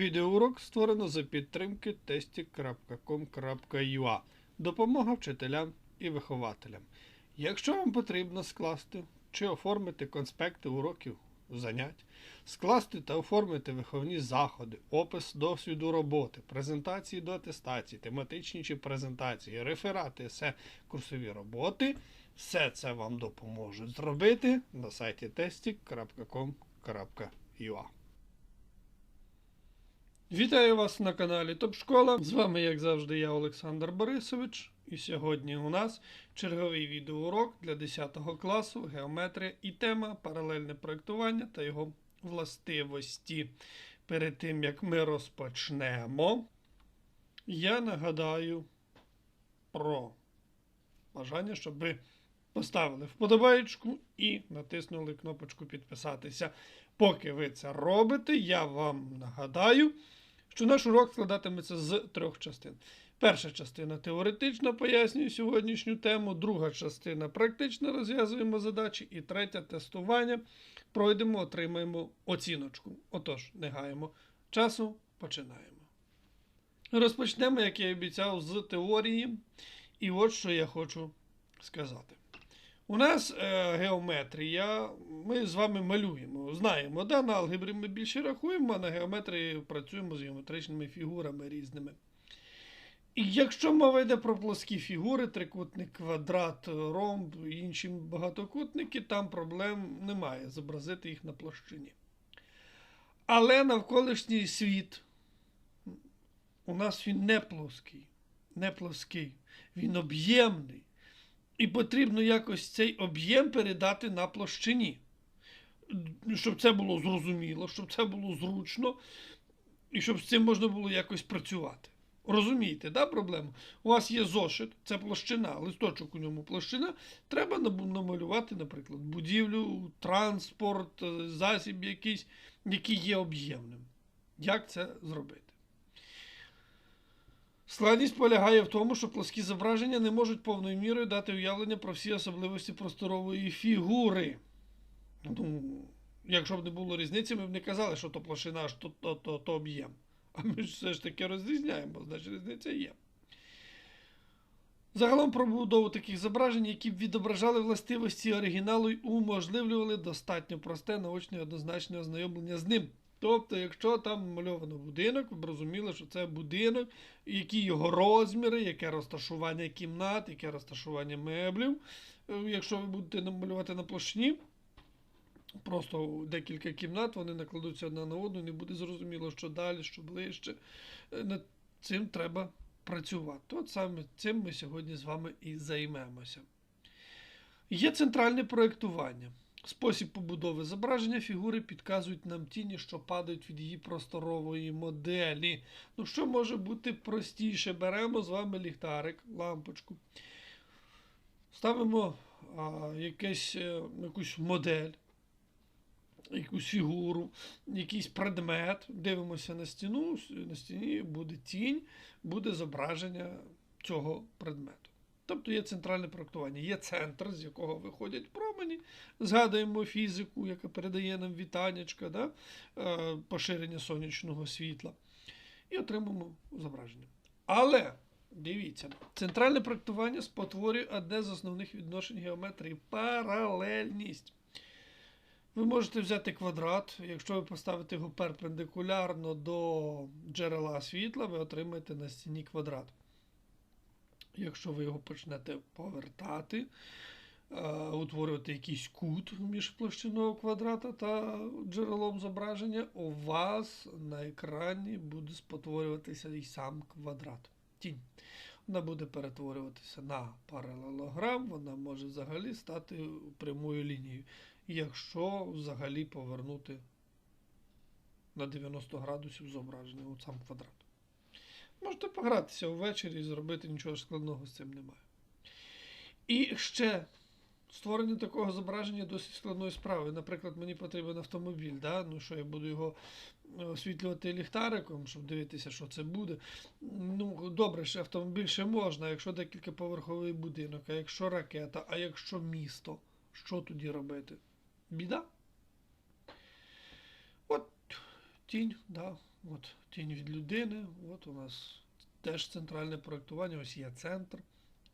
Відеоурок створено за підтримки testy.com.ua. Допомога вчителям і вихователям. Якщо вам потрібно скласти чи оформити конспекти уроків занять, скласти та оформити виховні заходи, опис досвіду роботи, презентації до атестації, тематичні чи презентації, реферати, есе, курсові роботи, все це вам допоможуть зробити на сайті testy.com.ua. Вітаю вас на каналі Топ Школа. З вами, як завжди, я Олександр Борисович. І сьогодні у нас черговий відеоурок для 10 класу геометрія і тема паралельне проєктування та його властивості. Перед тим як ми розпочнемо, я нагадаю про бажання, щоб ви поставили вподобаєчку і натиснули кнопочку підписатися. Поки ви це робите, я вам нагадаю, що наш урок складатиметься з трьох частин. Перша частина теоретично пояснює сьогоднішню тему, друга частина практично розв'язуємо задачі, і третя тестування. Пройдемо, отримаємо оціночку. Отож, не гаємо часу, починаємо. Розпочнемо, як я і обіцяв, з теорії. І от що я хочу сказати. У нас е, геометрія, ми з вами малюємо. Знаємо, да, на алгебрі ми більше рахуємо, а на геометрії працюємо з геометричними фігурами різними. І якщо мова йде про плоскі фігури, трикутник, квадрат, ромб і інші багатокутники, там проблем немає зобразити їх на площині. Але навколишній світ у нас він не плоский, не плоский, він об'ємний. І потрібно якось цей об'єм передати на площині. Щоб це було зрозуміло, щоб це було зручно, і щоб з цим можна було якось працювати. Розумієте, да, проблему? У вас є зошит, це площина, листочок у ньому площина. Треба намалювати, наприклад, будівлю, транспорт, засіб якийсь, який є об'ємним. Як це зробити? Складність полягає в тому, що плоскі зображення не можуть повною мірою дати уявлення про всі особливості просторової фігури. Ну, Якщо б не було різниці, ми б не казали, що то площина, що то, то, то, об'єм. А ми ж все ж таки розрізняємо, значить різниця є. Загалом про побудову таких зображень, які б відображали властивості оригіналу й уможливлювали достатньо просте наочне і однозначне ознайомлення з ним. Тобто, якщо там мальовано будинок, ви б розуміли, що це будинок, які його розміри, яке розташування кімнат, яке розташування меблів. Якщо ви будете намалювати на площині, просто декілька кімнат, вони накладуться одна на одну, і не буде зрозуміло, що далі, що ближче. Над цим треба працювати. От саме цим ми сьогодні з вами і займемося. Є центральне проєктування. Спосіб побудови зображення фігури підказують нам тіні, що падають від її просторової моделі. Ну, що може бути простіше? Беремо з вами ліхтарик, лампочку, ставимо а, якесь, якусь модель, якусь фігуру, якийсь предмет, дивимося на стіну, на стіні буде тінь, буде зображення цього предмету. Тобто є центральне проектування, є центр, з якого виходять промені. Згадуємо фізику, яка передає нам вітаннячка, да? поширення сонячного світла. І отримуємо зображення. Але, дивіться, центральне проектування спотворює одне з основних відношень геометрії паралельність. Ви можете взяти квадрат, якщо ви поставите його перпендикулярно до джерела світла, ви отримаєте на стіні квадрат. Якщо ви його почнете повертати, утворювати якийсь кут між площиною квадрата та джерелом зображення, у вас на екрані буде спотворюватися і сам квадрат. Тінь. Вона буде перетворюватися на паралелограм, вона може взагалі стати прямою лінією. Якщо взагалі повернути на 90 градусів зображення, от сам квадрат. Можете погратися ввечері і зробити нічого складного з цим немає. І ще створення такого зображення досить складної справи. Наприклад, мені потрібен автомобіль. Да? Ну що, я буду його освітлювати ліхтариком, щоб дивитися, що це буде. Ну, добре, ще автомобіль ще можна, якщо декількаповерховий будинок, а якщо ракета, а якщо місто, що тоді робити? Біда? От тінь, да, От тінь від людини, от у нас теж центральне проєктування, ось є центр,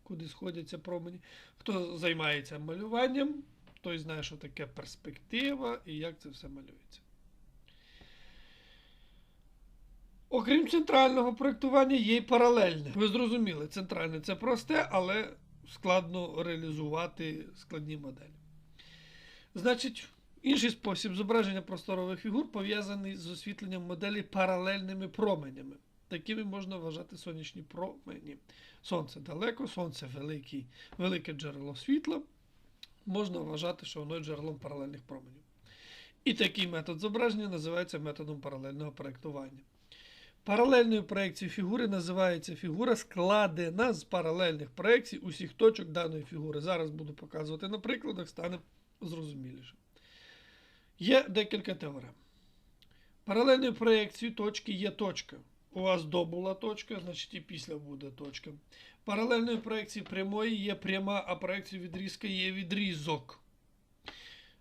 куди сходяться промені. Хто займається малюванням, той знає, що таке перспектива і як це все малюється. Окрім центрального проєктування, є й паралельне. Ви зрозуміли, центральне це просте, але складно реалізувати складні моделі. Значить, інший спосіб зображення просторових фігур пов'язаний з освітленням моделі паралельними променями. Такими можна вважати сонячні промені. Сонце далеко, сонце великий, велике джерело світла. Можна вважати, що воно є джерелом паралельних променів. І такий метод зображення називається методом паралельного проєктування. Паралельною проекцією фігури називається фігура, складена з паралельних проекцій усіх точок даної фігури. Зараз буду показувати на прикладах, стане зрозуміліше. Є декілька теорем. Паралельною проекцією точки є точка. У вас до була точка, значить і після буде точка. Паралельною проекцією прямої є пряма, а проекцією відрізка є відрізок.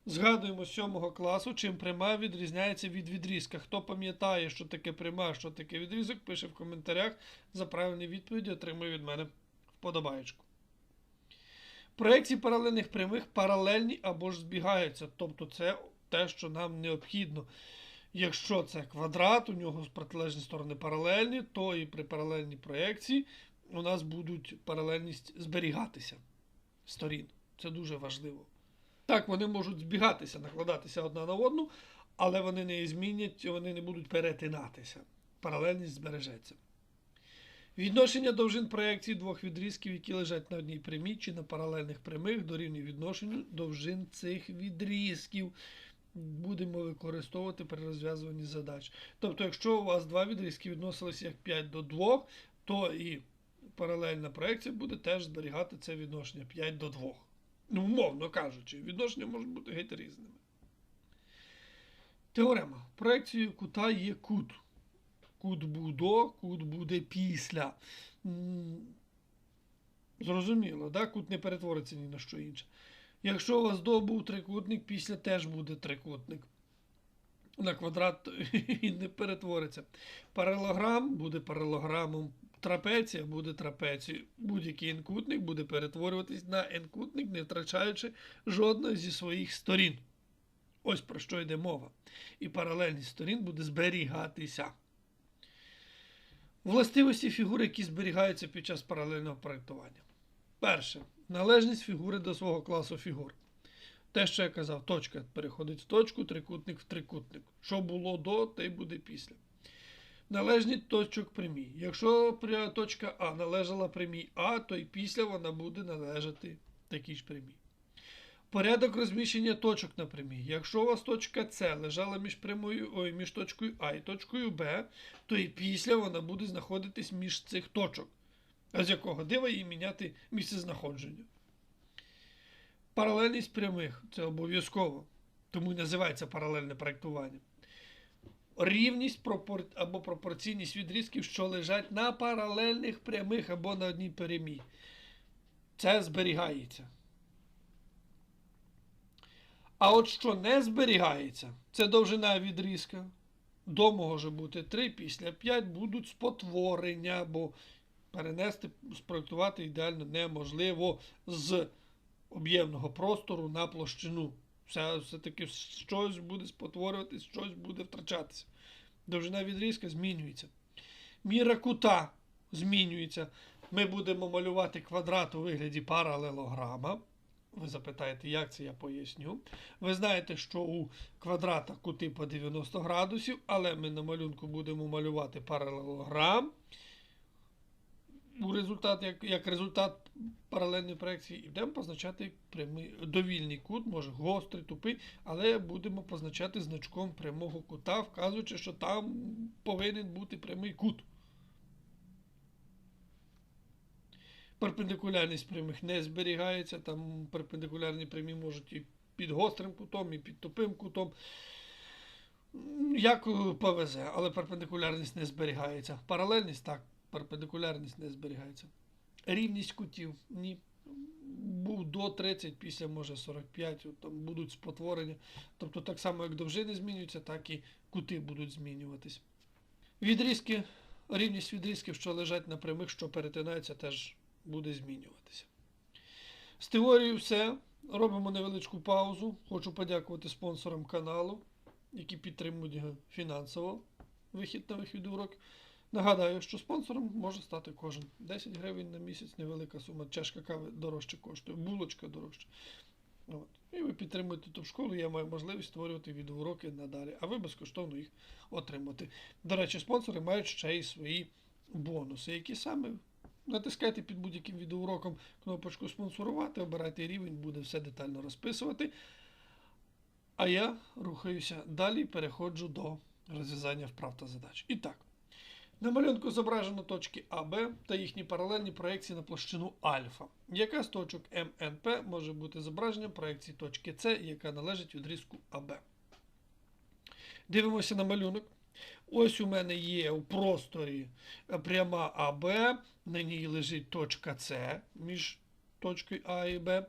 Згадуємо з 7 класу, чим пряма відрізняється від відрізка. Хто пам'ятає, що таке пряма, що таке відрізок, пише в коментарях. За правильні відповіді отримує від мене вподобаєчку. Проекції паралельних прямих паралельні або ж збігаються. Тобто це те, що нам необхідно. Якщо це квадрат, у нього з протилежні сторони паралельні, то і при паралельній проекції у нас будуть паралельність зберігатися сторін. Це дуже важливо. Так, вони можуть збігатися, накладатися одна на одну, але вони не змінять, вони не будуть перетинатися. Паралельність збережеться. Відношення довжин проекцій двох відрізків, які лежать на одній прямій чи на паралельних прямих, дорівнює відношенню довжин цих відрізків. Будемо використовувати при розв'язуванні задач. Тобто, якщо у вас два відрізки відносилися як 5 до 2, то і паралельна проекція буде теж зберігати це відношення 5 до 2. Ну, умовно кажучи, відношення можуть бути геть різними. Теорема. Проекцією кута є кут. Кут буде до, кут буде після. Зрозуміло, да? кут не перетвориться ні на що інше. Якщо у вас до був трикутник, після теж буде трикутник. На квадрат і не перетвориться. Паралограм буде паралограмом. Трапеція буде трапецією. Будь-який n-кутник буде перетворюватись на n-кутник, не втрачаючи жодної зі своїх сторін. Ось про що йде мова. І паралельність сторін буде зберігатися. Властивості фігури, які зберігаються під час паралельного проєктування. Перше. Належність фігури до свого класу фігур. Те, що я казав, точка переходить в точку, трикутник в трикутник. Що було до, те й буде після. Належність точок прямій. Якщо точка А належала прямій А, то і після вона буде належати такій ж прямій. Порядок розміщення точок на прямій. Якщо у вас точка С лежала між прямою, ой, між точкою А і точкою Б, то і після вона буде знаходитись між цих точок. А з якого дива їй міняти місце знаходження. Паралельність прямих це обов'язково. Тому і називається паралельне проєктування. Рівність пропор... або пропорційність відрізків, що лежать на паралельних прямих або на одній прямій. Це зберігається. А от що не зберігається, це довжина відрізка. До може бути 3, після 5 будуть спотворення, бо перенести, спроектувати ідеально неможливо з об'ємного простору на площину. Все, все-таки щось буде спотворюватись, щось буде втрачатися. Довжина відрізка змінюється. Міра кута змінюється. Ми будемо малювати квадрат у вигляді паралелограма. Ви запитаєте, як це я поясню. Ви знаєте, що у квадрата кути по 90 градусів, але ми на малюнку будемо малювати паралелограм. У результат, як, як результат паралельної проекції, і будемо позначати прямий, довільний кут, може гострий, тупий, але будемо позначати значком прямого кута, вказуючи, що там повинен бути прямий кут. Перпендикулярність прямих не зберігається, там перпендикулярні прямі можуть і під гострим кутом, і під тупим кутом. Як повезе, але перпендикулярність не зберігається. Паралельність так, перпендикулярність не зберігається. Рівність кутів ні. Був до 30, після може 45, там будуть спотворення. Тобто так само, як довжини змінюються, так і кути будуть змінюватись. Відрізки, рівність відрізків, що лежать на прямих, що перетинаються, теж буде змінюватися. З теорією все. Робимо невеличку паузу. Хочу подякувати спонсорам каналу, які підтримують фінансово вихід нових відеоуроків. Нагадаю, що спонсором може стати кожен. 10 гривень на місяць, невелика сума. Чашка кави дорожче коштує, булочка дорожче. От. І ви підтримуєте ту школу, я маю можливість створювати відеоуроки надалі, а ви безкоштовно їх отримати. До речі, спонсори мають ще й свої бонуси, які саме натискайте під будь-яким відеоуроком кнопочку спонсорувати, обирайте рівень, буде все детально розписувати. А я рухаюся далі переходжу до розв'язання вправ та задач. І так. На малюнку зображено точки АБ та їхні паралельні проекції на площину альфа. Яка з точок МНП може бути зображенням проекції точки С, яка належить відрізку АБ? Дивимося на малюнок. Ось у мене є у просторі пряма АБ, на ній лежить точка С між точкою А і Б.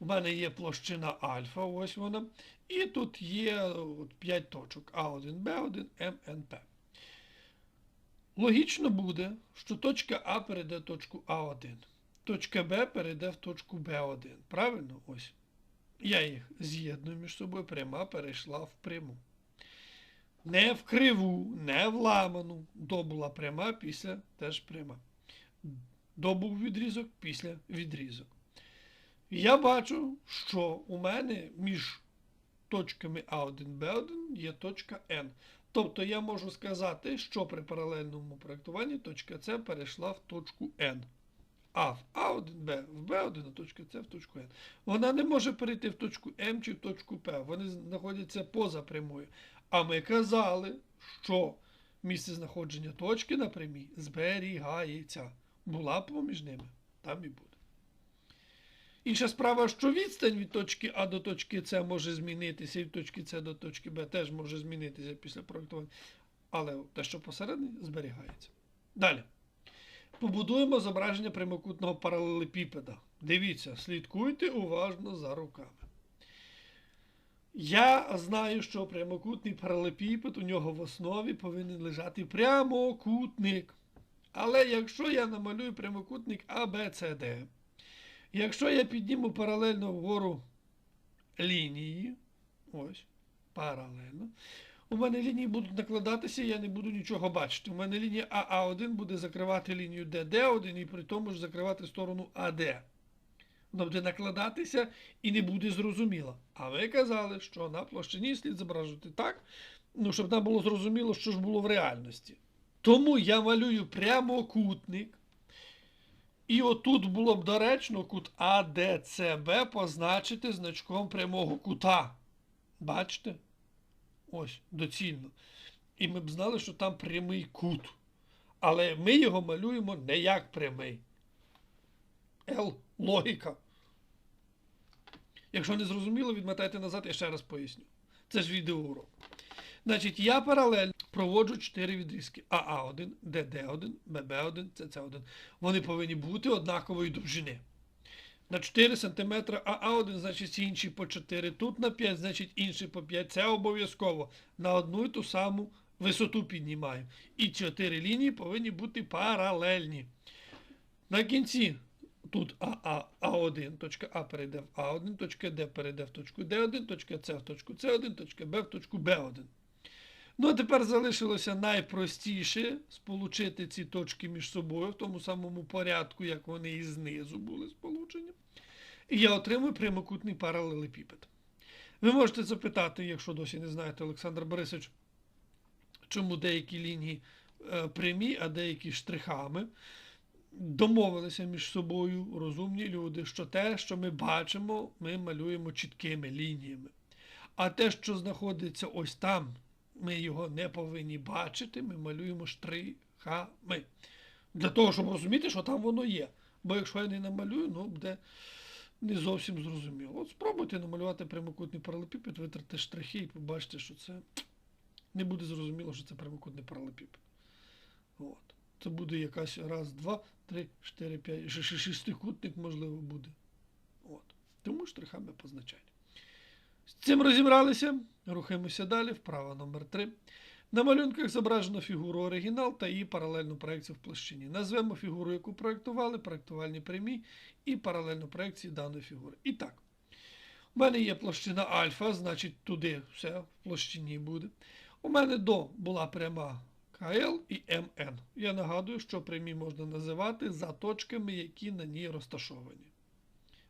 У мене є площина альфа, ось вона. І тут є 5 точок А1, Б1, МНП. Логічно буде, що точка А перейде в точку А1. Точка Б перейде в точку Б1. Правильно? Ось. Я їх з'єдную між собою, пряма перейшла в пряму. Не в криву, не в ламану. Добула пряма після теж пряма. Добув відрізок після відрізок. Я бачу, що у мене між точками А1, Б1 є точка N. Тобто я можу сказати, що при паралельному проєктуванні точка С перейшла в точку N. А в А1, Б в Б1, а точка С в точку N. Вона не може перейти в точку М чи в точку П. Вони знаходяться поза прямою. А ми казали, що місце знаходження точки на прямій зберігається. Була поміж ними, там і буде. Інша справа, що відстань від точки А до точки С може змінитися, і від точки С до точки Б теж може змінитися після проєктування. Але те, що посередині, зберігається. Далі. Побудуємо зображення прямокутного паралелепіпеда. Дивіться, слідкуйте уважно за руками. Я знаю, що прямокутний паралелепіпед у нього в основі повинен лежати прямокутник. Але якщо я намалюю прямокутник ABCD, Якщо я підніму паралельно вгору лінії, ось, паралельно, у мене лінії будуть накладатися, я не буду нічого бачити. У мене лінія АА1 буде закривати лінію ДД1 і при тому ж закривати сторону АД. Вона буде накладатися і не буде зрозуміло. А ви казали, що на площині слід зображувати так, ну, щоб нам було зрозуміло, що ж було в реальності. Тому я малюю прямокутник. І отут було б доречно кут АДЦБ позначити значком прямого кута. Бачите? Ось, доцільно. І ми б знали, що там прямий кут. Але ми його малюємо не як прямий. Л логіка. Якщо не зрозуміло, відмотайте назад, я ще раз поясню. Це ж відеоурок. Значить, я паралельно проводжу 4 відрізки АА1, ДД1, ББ1, ЦЦ1. Вони повинні бути однакової довжини. На 4 см АА1, значить інші по 4. Тут на 5, значить інші по 5. Це обов'язково. На одну і ту саму висоту піднімаємо. І 4 лінії повинні бути паралельні. На кінці тут АА, А1, точка А перейде в А1, точка Д перейде в точку Д1, точка С в точку С1, точка Б в точку Б1. Ну, а тепер залишилося найпростіше сполучити ці точки між собою в тому самому порядку, як вони і знизу були сполучені. І я отримую прямокутний паралелепіпед. Ви можете запитати, якщо досі не знаєте, Олександр Борисович, чому деякі лінії е, прямі, а деякі штрихами. Домовилися між собою розумні люди, що те, що ми бачимо, ми малюємо чіткими лініями. А те, що знаходиться ось там, ми його не повинні бачити, ми малюємо штрихами. Для того, щоб розуміти, що там воно є. Бо якщо я не намалюю, ну буде не зовсім зрозуміло. От спробуйте намалювати прямокутний паралепіпед, витрати штрихи і побачите, що це не буде зрозуміло, що це прямокутний паралепіпед. От. Це буде якась раз, два, три, чотири, п'ять, шестикутник, можливо, буде. От. Тому штрихами позначайте. З цим розібралися. Рухаємося далі. Вправа номер 3. На малюнках зображено фігуру оригінал та її паралельну проекцію в площині. Назвемо фігуру, яку проєктували, проєктувальні прямі і паралельну проекцію даної фігури. І так, у мене є площина альфа, значить туди все в площині буде. У мене до була пряма КЛ і МН. Я нагадую, що прямі можна називати за точками, які на ній розташовані.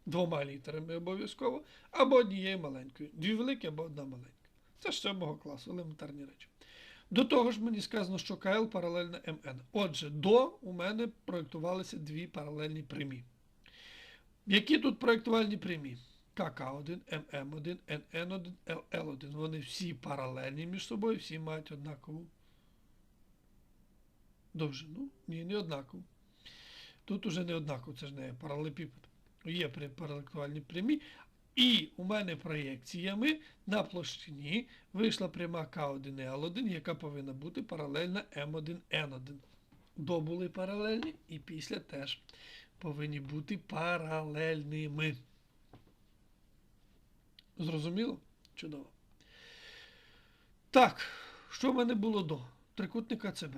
Двома літерами обов'язково, або однією маленькою. Дві великі або одна маленька. Це ж 7 класу, елементарні речі. До того ж, мені сказано, що КЛ паралельна МН. Отже, до у мене проєктувалися дві паралельні прямі. Які тут проєктувальні прямі? КК1, ММ1, НН1, ЛЛ1. Вони всі паралельні між собою, всі мають однакову довжину. Ні, не однакову. Тут уже не однаково, це ж не паралепіпед. Є паралектуальні прямі. І у мене проєкціями на площині вийшла пряма К1 і Л1, яка повинна бути паралельна М1, Н1. До були паралельні і після теж повинні бути паралельними. Зрозуміло? Чудово. Так, що в мене було до? Трикутника ЦБ.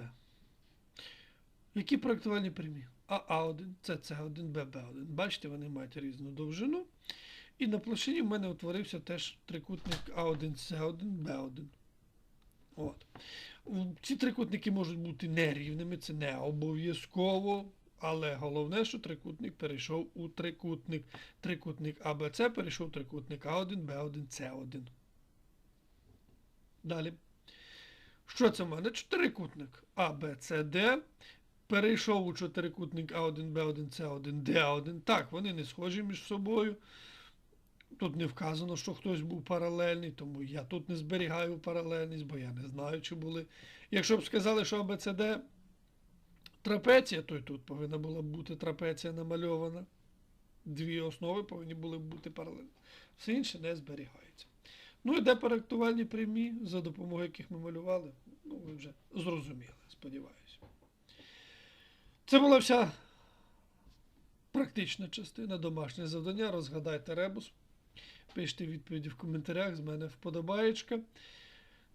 Які проєктувальні прямі? АА1, ЦЦ1, ББ1. Бачите, вони мають різну довжину. І на площині в мене утворився теж трикутник А1, С1, Б1. От. Ці трикутники можуть бути нерівними, це не обов'язково. Але головне, що трикутник перейшов у трикутник. Трикутник АБЦ перейшов у трикутник А1, Б1, С1. Далі. Що це в мене? С, Д. Перейшов у чотирикутник А1, Б1, С1, Д1. Так, вони не схожі між собою. Тут не вказано, що хтось був паралельний, тому я тут не зберігаю паралельність, бо я не знаю, чи були. Якщо б сказали, що АБЦД трапеція, то й тут повинна була бути трапеція намальована. Дві основи повинні були бути паралельні. Все інше не зберігається. Ну і де проєктувальні прямі, за допомогою яких ми малювали, ну ви вже зрозуміли, сподіваюся. Це була вся практична частина, домашнє завдання. Розгадайте ребус. Пишіть відповіді в коментарях, з мене вподобаєчка.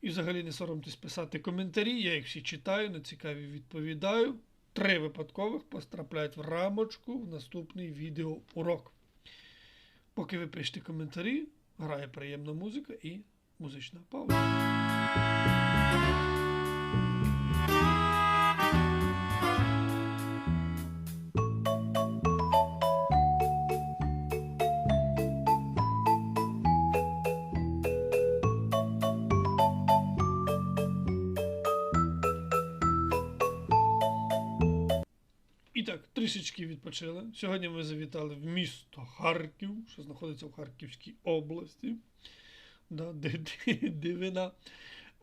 І взагалі не соромтесь писати коментарі, я їх всі читаю, на цікаві відповідаю. Три випадкових потрапляють в рамочку в наступний відеоурок. Поки ви пишете коментарі, грає приємна музика і музична пауза. Так, трішечки відпочили. Сьогодні ми завітали в місто Харків, що знаходиться в Харківській області. Да, ди- ди- дивина.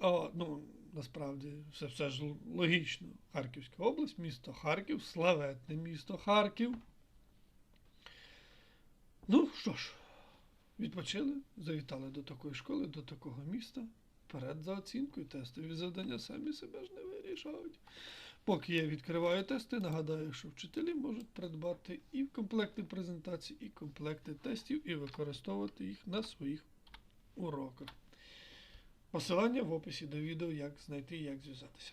О, ну, насправді, все, все ж логічно. Харківська область, місто Харків, славетне місто Харків. Ну що ж, відпочили, завітали до такої школи, до такого міста. Вперед за оцінкою, тестові завдання самі себе ж не вирішають. Поки я відкриваю тести, нагадаю, що вчителі можуть придбати і комплекти презентацій, і комплекти тестів, і використовувати їх на своїх уроках. Посилання в описі до відео, як знайти і як зв'язатися.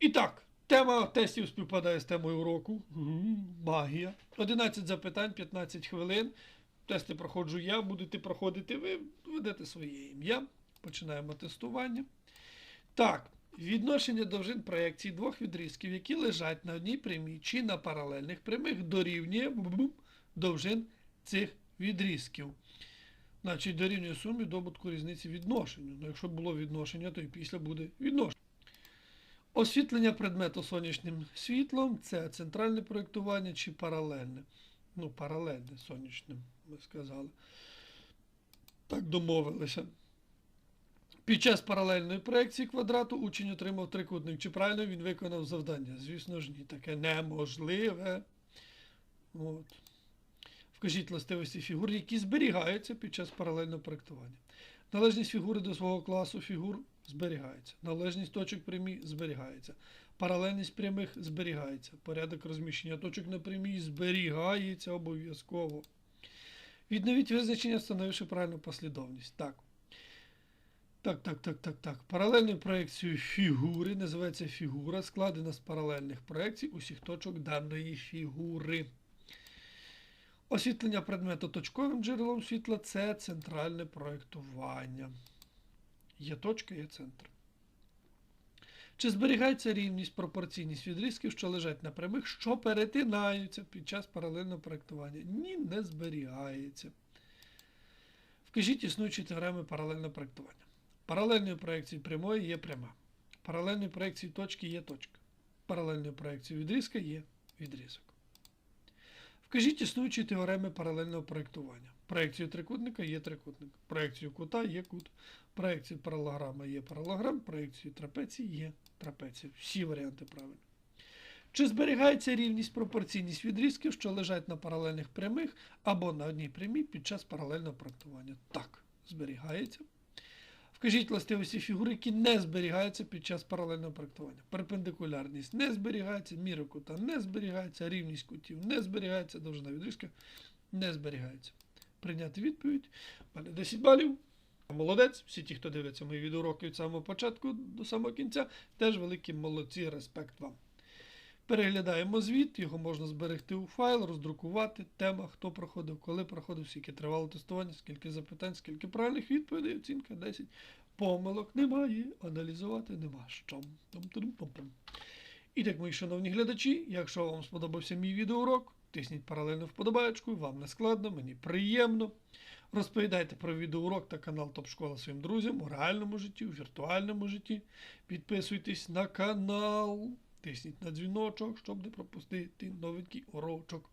І так, тема тестів співпадає з темою уроку. Магія. 11 запитань, 15 хвилин. Тести проходжу я, будете проходити ви, ведете своє ім'я. Починаємо тестування. Так, відношення довжин проєкції двох відрізків, які лежать на одній прямій чи на паралельних прямих, дорівнює довжин цих відрізків. Значить, дорівнює сумі добутку різниці відношенню. Ну, якщо було відношення, то і після буде відношення. Освітлення предмету сонячним світлом це центральне проєктування чи паралельне. Ну, паралельне сонячним, ми сказали. Так домовилися. Під час паралельної проекції квадрату учень отримав трикутник. Чи правильно він виконав завдання? Звісно ж ні, таке неможливе. От. Вкажіть властивості фігур, які зберігаються під час паралельного проєктування. Належність фігури до свого класу фігур зберігається. Належність точок прямі зберігається. Паралельність прямих зберігається. Порядок розміщення точок на прямій зберігається обов'язково. Відновіть визначення, встановивши правильну послідовність. Так. Так, так, так, так, так. Паралельною проекцією фігури називається фігура, складена з паралельних проекцій усіх точок даної фігури. Освітлення предмету точковим джерелом світла це центральне проєктування. Є точка, є центр. Чи зберігається рівність, пропорційність відрізків, що лежать на прямих, що перетинаються під час паралельного проєктування? Ні, не зберігається. Вкажіть існуючі теореми паралельного проєктування. Паралельною проекцією прямої є пряма. Паралельною проекцією точки є точка. Паралельною проекцією відрізка є відрізок. Вкажіть існуючі теореми паралельного проєктування. Проекцію трикутника є трикутник. Проекцію кута є кут. Проекцію паралограма є паралограм. Проекцію трапеції є трапеція. Всі варіанти правильні. Чи зберігається рівність пропорційність відрізків, що лежать на паралельних прямих або на одній прямій під час паралельного проєктування? Так, зберігається. Вкажіть властивості фігури, які не зберігаються під час паралельного проєктування. Перпендикулярність не зберігається, міра кута не зберігається, рівність кутів не зберігається, довжина відрізка не зберігається. Прийняти відповідь. Мене 10 балів. Молодець. Всі ті, хто дивиться мої відеоуроки від самого початку до самого кінця, теж великі молодці, респект вам. Переглядаємо звіт, його можна зберегти у файл, роздрукувати, тема, хто проходив, коли проходив, скільки тривало тестування, скільки запитань, скільки правильних відповідей, оцінка 10. Помилок немає, аналізувати нема що. І так, мої шановні глядачі, якщо вам сподобався мій відеоурок, тисніть паралельно вподобаєчку, вам не складно, мені приємно. Розповідайте про відеоурок та канал Топ Школа своїм друзям у реальному житті, у віртуальному житті. Підписуйтесь на канал. Тисніть на дзвіночок, щоб не пропустити новенький урочок.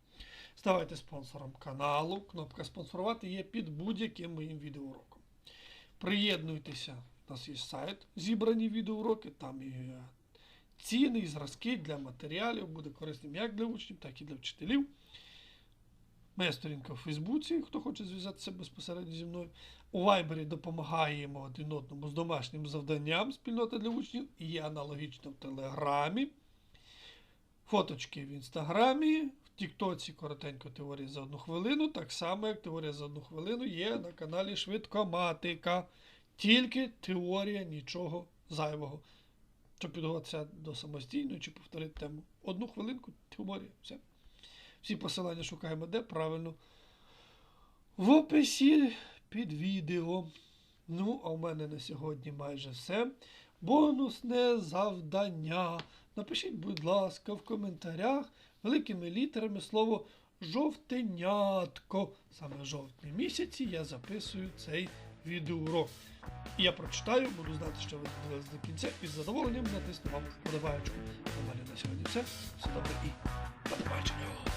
Ставайте спонсором каналу. Кнопка спонсорувати є під будь-яким моїм відеоуроком. Приєднуйтеся, у нас є сайт, зібрані відеоуроки, там є ціни і зразки для матеріалів, буде корисним як для учнів, так і для вчителів. Моя сторінка в Фейсбуці, хто хоче зв'язатися безпосередньо зі мною. У Вайбері допомагаємо один одному з домашнім завданням спільнота для учнів і є аналогічно в Телеграмі. Фоточки в інстаграмі, в Тіктоці коротенько теорія за одну хвилину. Так само, як теорія за одну хвилину є на каналі Швидкоматика. Тільки теорія, нічого зайвого. Щоб підготуватися до самостійної чи повторити тему. Одну хвилинку, теорія, все. Всі посилання шукаємо де правильно. В описі під відео. Ну, а в мене на сьогодні майже все. Бонусне завдання. Напишіть, будь ласка, в коментарях великими літерами слово жовтенятко. Саме в жовтні місяці я записую цей відеоурок. І я прочитаю, буду знати, що ви додивились до кінця і з задоволенням натисну вам вподобаючку. На мене на сьогодні все. Все добре і до побачення.